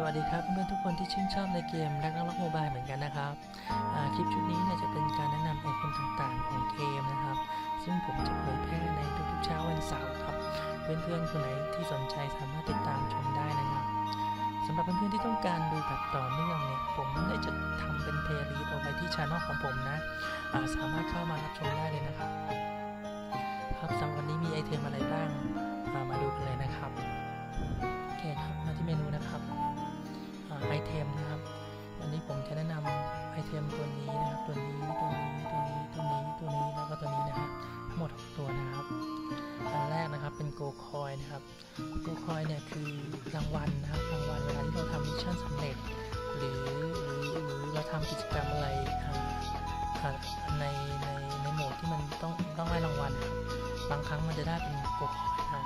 สวัสดีครับเพื่อนๆทุกคนที่ชื่นชอบในเกมและก็ล็อกโมบายเหมือนกันนะครับคลิปชุดนี้เนี่ยจะเป็นการแนะนำไอเทมต่างๆของเกมนะครับ ซึ่งผมจะเผยแพร่ในทุกๆเช้าวันเสาร์ครับ เพื่อนๆคนไหนที่สนใจสามารถติดตามชมได้นะครับสำหรับเพื่อนๆที่ต้องการดูแบบต่อเนื่องเนี่ยผมได้จะทำเป็นเพลย์ลิสต์เอาไว้ที่ช anel ของผมนะาสามารถเข้ามารับชมได้เลยนะครับครับสำหรับวันนี้มีไอเทมอะไรบ้างมามาดูกันเลยนะครับโอเคครับมาที่เมนูนะครับ ไอเทมนะครับวันนี้ผมจะแนะนำไอเทมตัวนี้นะครับ ตัวนี้ตัวนี้ตัวนี้ตัวนี้ตัวนี้แล้วก็ตัวนี้นะครับทั้งหมด6ตัวนะครับ อันแรกนะครับเป็นโกคอยนะครับโกคอยเนี่ยคือรางวัลนะครับรางวัลเวลาที่เราทำมิชชั่นสำเร็จ หรือหรือหรือเราทำกิจกรรมอะไรในในในโหมดที่มันต้องต้องได้รางวัลครับบางครั้งมันจะได้เป็นโกคอยนะ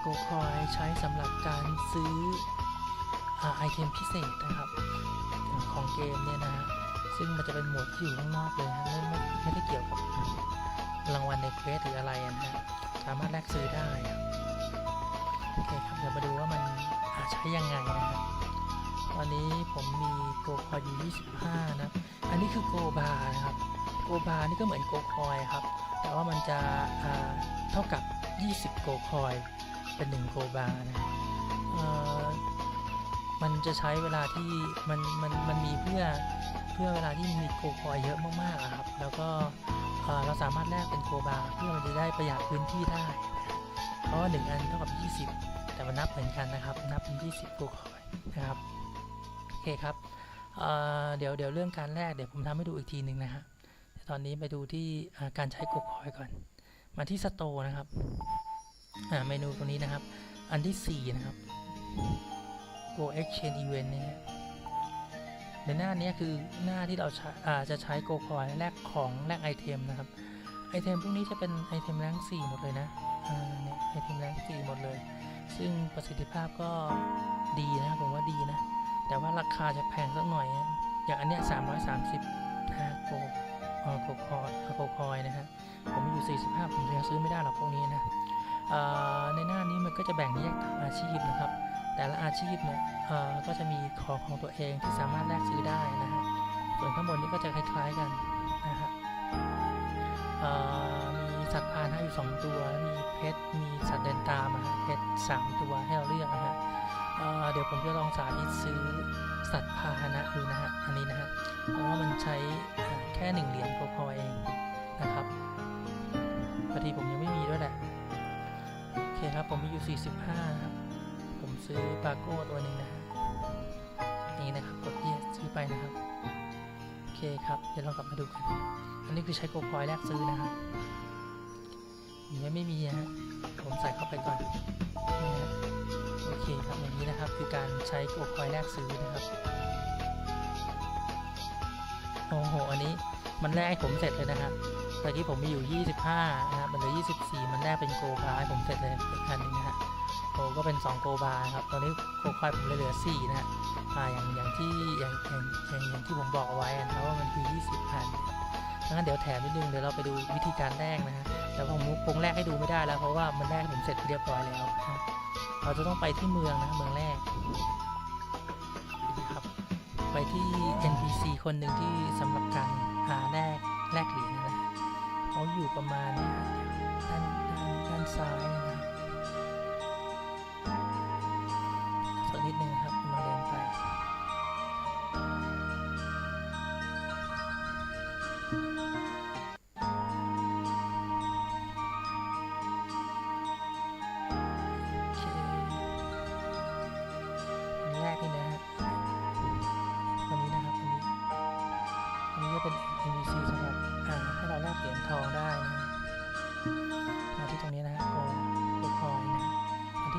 โกคอยใช้สำหรับการซื้อ ไอเทมพิเศษนะครับ ของเกมเนี่ยนะฮะซึ่งมันจะเป็นหมวดที่อยู่ข้างนอกเลยนะไม่ไม่ไม่ได้เกี่ยวกับรางวัลในเควสหรืออะไรนะฮะสามารถแลกซื้อได้โอเคครับเดี๋ยวมาดูว่ามันาใช้ยังไงนะฮะตอนนี้ผมมีโกคอยอยู่25 นะ อันนี้คือโกบาร์นะครับ โกบาร์นี่ก็เหมือนโกคอยครับ แต่ว่ามันจะเท่ากับ 20 โกคอย เป็น 1 โกบาร์นะ มันจะใช้เวลาที่มันมันมันมีเพื่อเพื่อเวลาที่มีโกคอยเยอะมากๆอะครับ แล้วก็เราสามารถแลกเป็นโกบาเพื่อมันจะได้ประหยัดพื้นที่ได้ เพราะว่าหนึ่งอันเท่ากับ 20 แต่มันนับเหมือนกันนะครับ นับเป็น 20โกคอยนะครับโอเคครับเเดี๋ยวเดี๋ยวเรื่องการแลกเดี๋ยวผมทำให้ดูอีกทีหนึ่งนะฮะแต่ตอนนี้ไปดูที่การใช้โกคอยก่อน มาที่สโตนะครับเมนูตรงนี้นะครับ อันที่ 4 นะครับ Go Exchange Event นี่ยในหน้านี้คือหน้าที่เราใช้อาจะใช้ Go Coin แลกของแลกไอเทมนะครับไอเทมพวกนี้จะเป็นไอเทมแรง4หมดเลยนะเนี่ยไอเทมแรง4หมดเลย ซึ่งประสิทธิภาพก็ดีนะผมว่าดีนะ แต่ว่าราคาจะแพงสักหน่อยนะอย่างอันเนี้ย330นะโกโกคอยโกคอยนะฮะผมมีอยู่ 45 ผมยังซื้อไม่ได้หรอกพวกนี้นะในหน้านี้มันก็จะแบ่งแยกตามอาชีพนะครับ แต่ละอาชีพเนี่ยก็จะมีของของตัวเองที่สามารถแลกซื้อได้นะฮะส่วนข้างบนนี้ก็จะคล้ายๆกันนะฮะมีสัตว์พาหนะอยู่2ตัว มีเพชร มีสัตว์เดินตามอะฮะเพชร3ตัวให้เราเลือกนะฮะเเดี๋ยวผมจะลองสาธิตซื้อสัตว์พาหนะดูนะฮะ อันนี้นะฮะ เพราะว่ามันใช้แค่หนึ่งเหรียญก็พอเองนะครับพอดีผมยังไม่มีด้วยแหละ โอเคครับ ผมมีอยู่ 45 ครับ ซื้อปาโก้ตัวหนึ่งนะฮะนี่นะครับ กดที่ซื้อไปนะครับ โอเคครับ เดี๋ยวเรากลับมาดูกัน อันนี้คือใช้โกพอยแลกซื้อนะฮะยังไม่มีนะฮะผมใส่เข้าไปก่อนนี่ฮะโอเคครับอย่างนี้นะครับคือการใช้โกพอยแลกซื้อนะครับโอ้โหอันนี้มันแลกผมเสร็จเลยนะครับตะกี้ผมมีอยู่ 25 นะครับมันเหลือ 24 มันแลกเป็นโกบาร์ให้ผมเสร็จเลยอีกคันหนึงนะฮะ โกก็เป็น 2 โกบาครับ ตอนนี้โกคอยผมเหลือ4นะฮะอ่าอย่างอย่างที่อย่างอย่างอย่างอย่างที่ผมบอกเอาไว้นะว่ามันคือ 20พันงั้นเดี๋ยวแถมนิดนึงเดี๋ยวเราไปดูวิธีการแลกนะฮะแต่ผมคงแลกให้ดูไม่ได้แล้วเพราะว่ามันแลกผมเสร็จเรียบร้อยแล้วนะเราจะต้องไปที่เมืองนะเมืองแรกครับไปที่ NPC คนหนึ่งที่สำหรับการหาแลกแลกเหรียญนะฮะเขาอยู่ประมาณด้านด้านด้านซ้ายนะ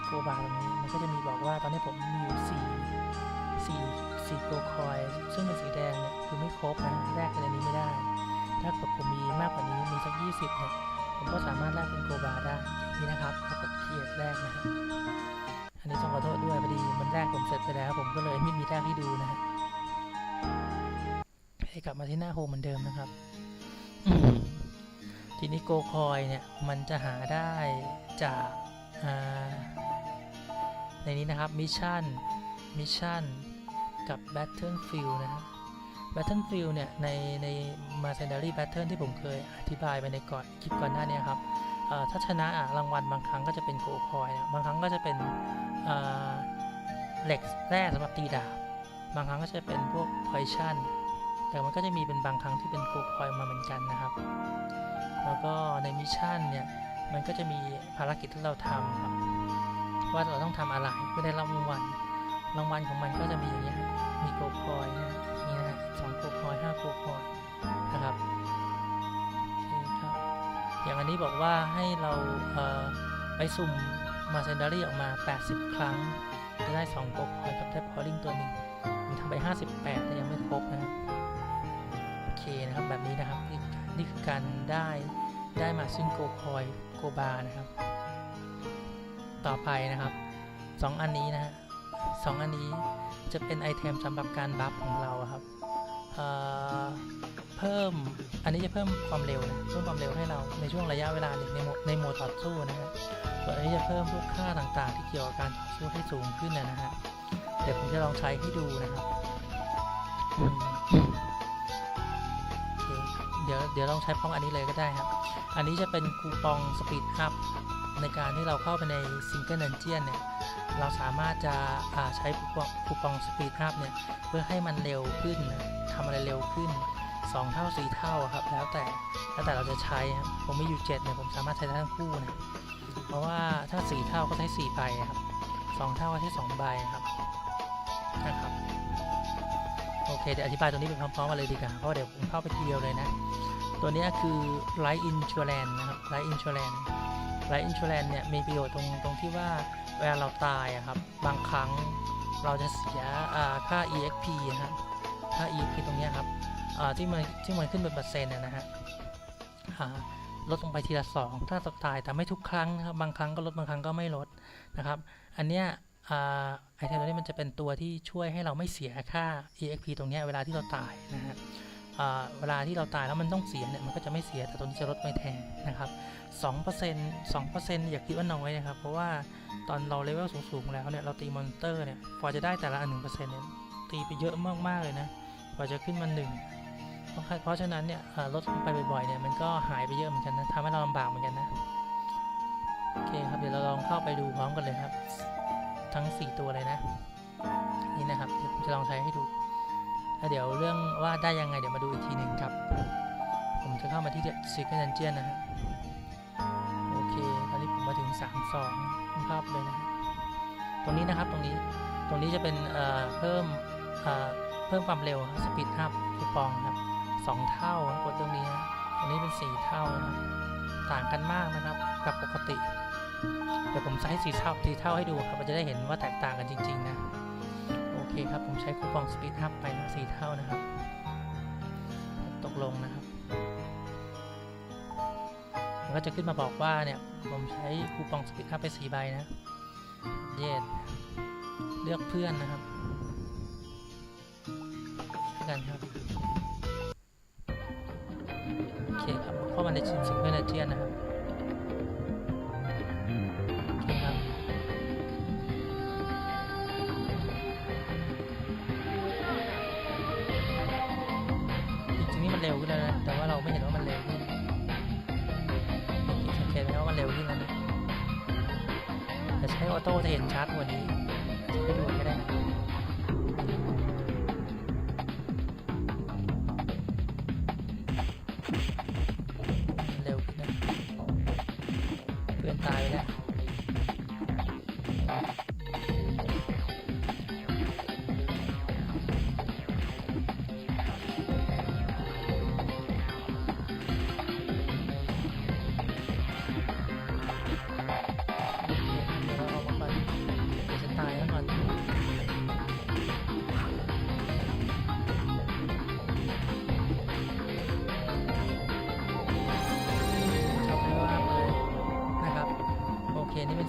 โกบาร์ตรงนี้มันก็จะมีบอกว่าตอนนี้ผมมีอยู่สี่สี่สี่โกคอย ซึ่งเป็นสีแดงเนี่ยคือไม่ครบนะแลกเป็นอันนี้ไม่ได้ ถ้าเกิดผมมีมากกว่านี้มีสักยี่สิบเนี่ยผมก็สามารถแลกเป็นโกบาร์ได้นี่นะครับถ้ากดเคลียร์แรกนะฮะอันนี้ต้องขอโทษด้วยพอดีมันแรกผมเสร็จไปแล้ว ผมก็เลยไม่มีแรกให้ดูนะฮะให้กลับมาที่หน้าโฮมเหมือนเดิมนะครับทีนี้โกคอยเนี่ยมันจะหาได้จากอ่า ในนี้นะครับมิชชั่นมิชชั่นกับ Battlefield นะฮะ Battlefield เนี่ยในใน Mercenary Battle ที่ผมเคยอธิบายไปในก่อนคลิปก่อนหน้านี้ครับถ้าชนะอะรางวัลบางครั้งก็จะเป็นโกคอยนะบางครั้งก็จะเป็นเหล็กแร่สำหรับตีดาบบางครั้งก็จะเป็นพวก poison แต่มันก็จะมีเป็นบางครั้งที่เป็นโกคอยมาเหมือนกันนะครับ แล้วก็ในมิชชั่นเนี่ยมันก็จะมีภารกิจที่เราทำครับ ว่าเราต้องทำอะไรเพื่อได้รับรางวัลรางวัลของมันก็จะมีอย่างเงี้ยครับมีโกคอยนะฮะมีนะฮะสองโกคอยห้าโกคอยนะครับโอเคครับ อย่างอันนี้บอกว่าให้เราเอ่อไปสุ่มมาเซนดารี่ออกมา 80 ครั้ง จะได้2โกคอยกับได้พอลิงตัวหนึ่งผมทำไป 58 แต่ยังไม่ครบนะครับโอเคนะครับแบบนี้นะครับนี่นี่คือการได้ได้มาซึ่งโกคอยโกบานะครับ ต่อไปนะครับสองอันนี้นะฮะสองอันนี้จะเป็นไอเทมสำหรับการบัฟของเราครับเอ่อเพิ่มอันนี้จะเพิ่มความเร็วนะเพิ่มความเร็วให้เราในช่วงระยะเวลาหนึ่งในโหมดในโหมดต่อสู้นะฮะส่วนอันนี้จะเพิ่มพวกค่าต่างๆ ที่เกี่ยวกับการต่อสู้ให้สูงขึ้นนะฮะเดี๋ยวผมจะลองใช้ให้ดูนะครับเคครับเดี๋ยวเดี๋ยวลองใช้พร้อมอันนี้เลยก็ได้ครับ อันนี้จะเป็นคูปองสปีดอัพ ในการที่เราเข้าไปในซิงเกิล d ด n เจียนเนี่ยเราสามารถจะใช้คูปองสปีดอัพเนี่ยเพื่อให้มันเร็วขึ้นทำอะไรเร็วขึ้น 2 เท่า 4 เท่าครับแล้วแต่แล้วแต่เราจะใช้ครับผมมีอยู่7เนี่ยผมสามารถใช้ได้ทั้งคู่นะเพราะว่าถ้า 4 เท่าก็ใช้4ใบครับ2เท่าก็ใช้2ใบครับนะครับโอเคเดี๋ยวอธิบายตัวนี้ไปพร้อมๆกันเลยดีกว่าเพราะว่าเดี๋ยวผมเข้าไปทีเดียวเลยนะ ตัวนี้คือ Life Insurance นะครับ Life Insurance Life Insurance เนี่ยมีประโยชน์ตรงตรงที่ว่าเวลาเราตายอะครับ บางครั้งเราจะเสียค่า EXP นะฮะค่า EXP ตรงเนี้ยครับที่มันที่มันขึ้นเป็นเปอร์เซ็นต์นะฮะลดลงไปทีละสองถ้าตายแต่ไม่ทุกครั้งนะครับบางครั้งก็ลดบางครั้งก็ไม่ลดนะครับ อันเนี้ยไอเทมตัวนี้มันจะเป็นตัวที่ช่วยให้เราไม่เสียค่า EXP ตรงเนี้ยเวลาที่เราตายนะฮะ เวลาที่เราตายแล้วมันต้องเสียเนี่ยมันก็จะไม่เสียแต่ตัวนี้จะลดไม่แทนนะครับ2% 2%อย่าคิดว่าน้อยนะครับ เพราะว่าตอนเราเลเวลสูงๆแล้วเนี่ยเราตีมอนเตอร์เนี่ยกว่าจะได้แต่ละอันหนึ่งเปอร์เซ็นต์เนี่ยตีไปเยอะมากๆเลยนะกว่าจะขึ้นมาหนึ่งเพราะฉะนั้นเนี่ยลดลงไปบ่อยๆเนี่ยมันก็หายไปเยอะเหมือนกันนะทำให้เราลำบากเหมือนกันนะโอเคครับเดี๋ยวเราลองเข้าไปดูพร้อมกันเลยครับ ทั้ง 4 ตัวเลยนะ นี่นะครับเดี๋ยวผมจะลองใช้ให้ดู แล้วเดี๋ยวเรื่องว่าได้ยังไงเดี๋ยวมาดูอีกทีหนึ่งครับ ผมจะเข้ามาที่ Secret Dungeon นะฮะโอเคตอนนี้ผมมาถึง3 2ภาพเลยนะฮะตรงนี้นะครับตรงนี้ตรงนี้จะเป็นเอ่อเพิ่มเอ่อเพิ่มความเร็วสปีดอัพคูปองครับสองเท่าครับกดตรงนี้นะตรงนี้เป็น 4 เท่านะครับต่างกันมากนะครับกับปกติ เดี๋ยวผมใช้สีเท่าสีเท่าให้ดูครับมันจะได้เห็นว่าแตกต่างกันจริง ๆ นะ เคครับ ผมใช้คูปองสปีดอัพไปนะสี่เท่านะครับ ตกลงนะครับ มันก็จะขึ้นมาบอกว่าเนี่ย ผมใช้คูปองสปีดอัพไปสี่ใบนะ เยสเลือกเพื่อนนะครับกันครับ โอเคครับ เข้ามาในชิ้นสิงเกิลเจียนนะครับ ร็วขึ้นแล้วนะ แต่ว่าเราไม่เห็นว่ามันเร็วขึ้นสังเกตไหมว่ามันเร็วขึ้นแล้วนะแต่ใช้ออโต้จะเห็นชัดกว่านี้ให้ดูก็ได้เร็วขึ้นนะเพื่อนตายไปแล้ว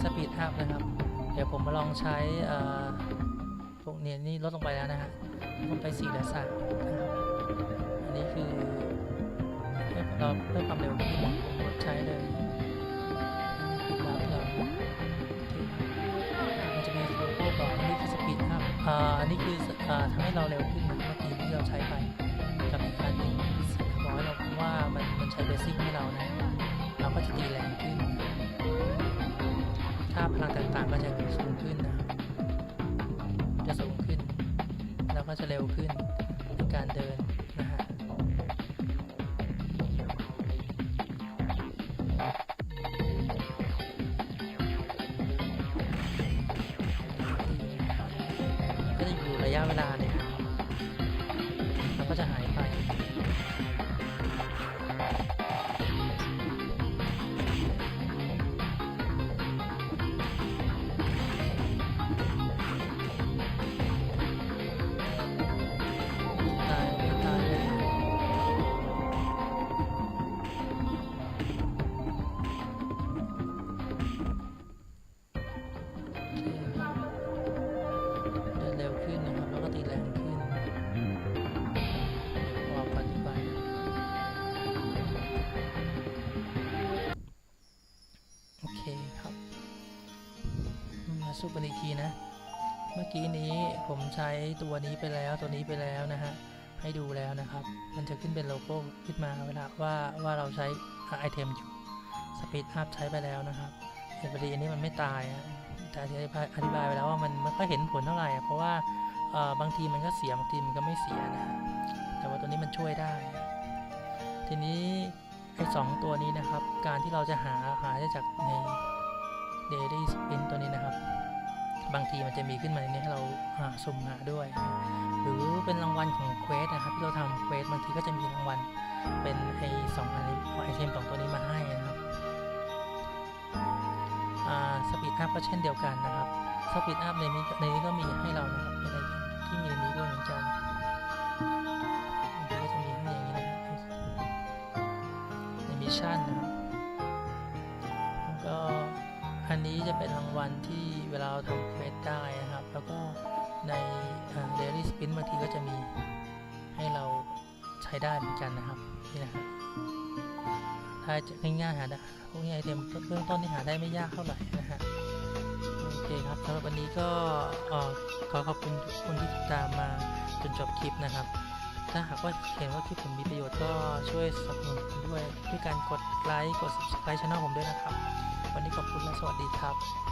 ป็นสปีดอัพนะครับ เดี๋ยวผมมาลองใช้พวกเนี้ยนี่ลดลงไปแล้วนะฮะลดไป4เหลือ3นะครับอันนี้คือเพิ่มเราเพิ่มความเร็วขึ้นผมลดใช้เลยปิดแล้วเรามันจะมีโลโก้บอกอันนี้คือสปีดอัพอ่าอันนี้คือทำให้เราเร็วขึ้นนะเมื่อกี้ที่เราใช้ไปกับอีกอันหนึ่งบอกให้เราว่ามันมันใช้เบสิ่งให้เรานะเราก็จะตีแรงขึ้น ค่าพลังต่างๆ ก็จะสูงขึ้นนะครับจะสูงขึ้น แล้วก็จะเร็วขึ้น สู้กันอีกทีนะ เมื่อกี้นี้ผมใช้ตัวนี้ไปแล้วตัวนี้ไปแล้วนะฮะ ให้ดูแล้วนะครับ มันจะขึ้นเป็นโลโก้ขึ้นมาเวลาว่าว่าเราใช้ไอเทมอยู่สปีดอัพใช้ไปแล้วนะครับเห็นพอดีอันนี้มันไม่ตายอะแต่อธิบายอธิบายไปแล้วว่ามันไม่ค่อยเห็นผลเท่าไหร่อะเพราะว่าเอ่อบางทีมันก็เสียบางทีมันก็ไม่เสียนะแต่ว่าตัวนี้มันช่วยได้ ทีนี้ไอ้สองตัวนี้นะครับ การที่เราจะหาหาได้จากใน Daily Spin ตัวนี้นะครับ บางทีมันจะมีขึ้นมาในนี้ให้เราหาสุ่มหาด้วย หรือเป็นรางวัลของเควสนะครับที่เราทำเควสบางทีก็จะมีรางวัลเป็นไอสองอันไอเทมสองตัวนี้มาให้นะครับสปีดอัพก็เช่นเดียวกันนะครับสปีดอัพในนี้ในนี้ก็มีให้เรานะครับเป็นไอเทมที่มีในนี้ด้วยเหมือนกันบางทีก็จะมีให้อย่างนี้นะครับในมิชชั่นนะครับ อันนี้จะเป็นรางวัลที่เวลาเราทำเควสได้นะครับ แล้วก็ในเดลี่สปินบางทีก็จะมีให้เราใช้ได้เหมือนกันนะครับนี่นะครับถ้าจะง่ายๆหาได้พวกนี้ไอเทมเบื้องต้นนี่หาได้ไม่ยากเท่าไหร่นะฮะโอเคครับสำหรับวันนี้ก็ขอขอบคุณทุกคนที่ติดตามมาจนจบคลิปนะครับ ถ้าหากว่าเห็นว่าคลิปผมมีประโยชน์ก็ช่วยสนับสนุนผมด้วยด้วยการกดไลค์กด subscribe ช่องผมด้วยนะครับ วันนี้ขอบคุณและสวัสดีครับ